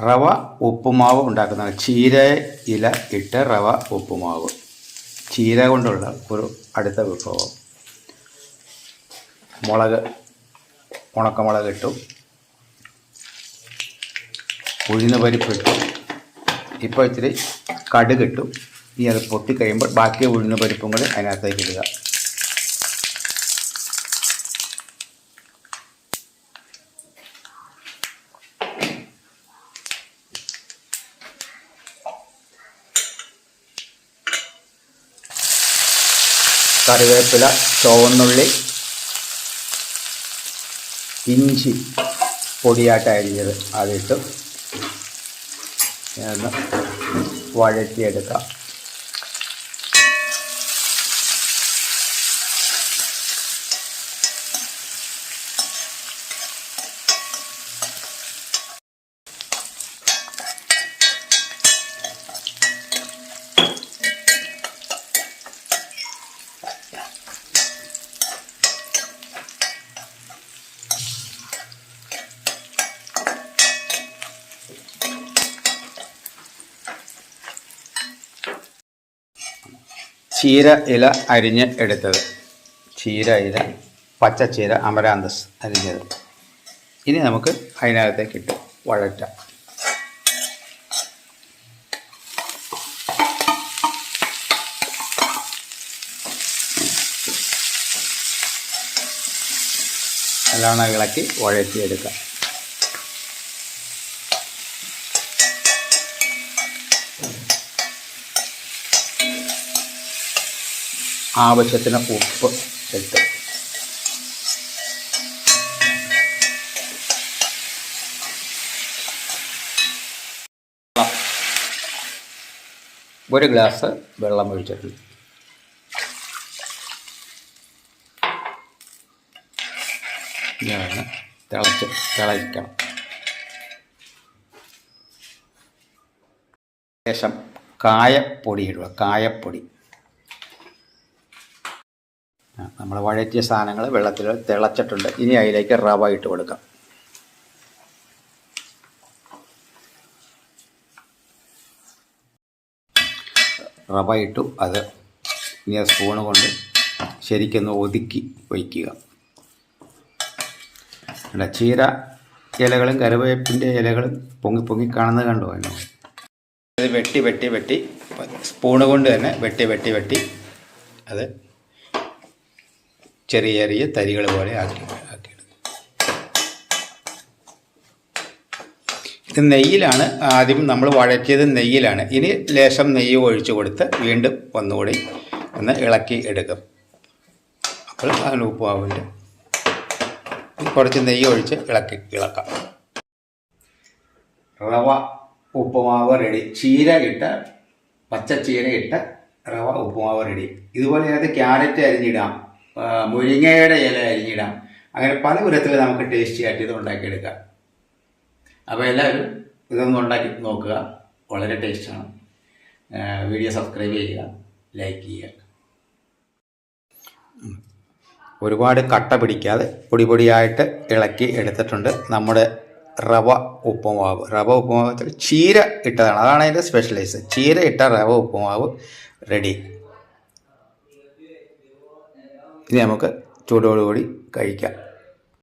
റവ ഉപ്പുമാവ് ഉണ്ടാക്കുന്നതാണ്. ചീര ഇല ഇട്ട് റവ ഉപ്പുമാവ്. ചീര കൊണ്ടുള്ള ഒരു അടുത്ത വിഭവം. മുളക് ഉണക്കമുളക് ഇട്ടു. ഉഴുന്ന് പരിപ്പ് ഇട്ടു. ഇപ്പോൾ ഇച്ചിരി കടുക് ഇട്ടു. ഇനി അത് പൊട്ടിക്കഴിയുമ്പോൾ ബാക്കി ഉഴുന്ന് പരിപ്പും കൂടി അതിനകത്തേക്ക് ഇടുക. കറിവേപ്പില ചുവന്നുള്ളി ഇഞ്ചി പൊടിയായിട്ട് അരിഞ്ഞത് അതിട്ട് വഴറ്റിയെടുക്കാം. ചീര ഇല അരിഞ്ഞ് എടുത്തത്. ചീര ഇല പച്ചച്ചീര അമരാന്തസ് അരിഞ്ഞത്. ഇനി നമുക്ക് അതിനകത്തേക്ക് ഇട്ട് വഴറ്റ. നല്ലോണം ഇളക്കി വഴറ്റിയെടുക്കാം. ആവശ്യത്തിന് ഉപ്പ് ഇട്ട്. ഒരു ഗ്ലാസ് വെള്ളം ഒഴിച്ചിട്ടുണ്ട് തിളച്ച് ശേഷം കായപ്പൊടി ഇടുക കായപ്പൊടി. നമ്മൾ വഴറ്റിയ സാധനങ്ങൾ വെള്ളത്തിൽ തിളച്ചിട്ടുണ്ട്. ഇനി അതിലേക്ക് റവ ഇട്ട് കൊടുക്കാം. റവ ഇട്ടു. അത് ഇനി ആ സ്പൂണ് കൊണ്ട് ശരിക്കൊന്ന് ഒതുക്കി വയ്ക്കുക. ചീര ഇലകളും കരുവേപ്പിന്റെ ഇലകളും പൊങ്ങി പൊങ്ങി കാണുന്നത് കണ്ടോ? എന്നോ ഇത് വെട്ടി വെട്ടി വെട്ടി സ്പൂണ് കൊണ്ട് തന്നെ വെട്ടി വെട്ടി വെട്ടി. അത് ചെറിയ ചെറിയ തരികൾ പോലെ ആക്കി ആക്കിയെടുക്കും ഇത് നെയ്യിലാണ്. ആദ്യം നമ്മൾ വഴറ്റിയത് നെയ്യിലാണ്. ഇനി ലേശം നെയ്യ് ഒഴിച്ചു കൊടുത്ത് വീണ്ടും ഒന്നുകൂടി ഒന്ന് ഇളക്കി എടുക്കും. അപ്പോൾ അതിന് ഉപ്പാവിന്റെ കുറച്ച് നെയ്യ് ഒഴിച്ച് ഇളക്കി ഇളക്കാം. റവ ഉപ്പുമാവ് റെഡി. ചീര ഇട്ട് പച്ച ചീര ഇട്ട് റവ ഉപ്പുമാവ് റെഡി. ഇതുപോലെ അതിനകത്ത് ക്യാരറ്റ് അരിഞ്ഞിടാം. മുരിങ്ങയുടെ ഇല അരിഞ്ഞിടാം. അങ്ങനെ പല വിധത്തിൽ നമുക്ക് ടേസ്റ്റി ആയിട്ട് ഇത് ഉണ്ടാക്കിയെടുക്കാം. അപ്പോൾ എല്ലാവരും ഇതൊന്ന് ഉണ്ടാക്കി നോക്കുക. വളരെ ടേസ്റ്റാണ് വീഡിയോ സബ്സ്ക്രൈബ് ചെയ്യുക. ലൈക്ക് ചെയ്യുക. ഒരുപാട് കട്ട പിടിക്കാതെ പൊടി പൊടിയായിട്ട് ഇളക്കി എടുത്തിട്ടുണ്ട്. നമ്മുടെ റവ ഉപ്പുമാവ്. റവ ഉപ്പുമാവ് ചീര ഇട്ടതാണ്. അതാണ് അതിന്റെ സ്പെഷ്യലൈസ് ചീര ഇട്ട റവ ഉപ്പുമാവ് റെഡി ഇനി നമുക്ക് ചൂടോടുകൂടി കഴിക്കാം.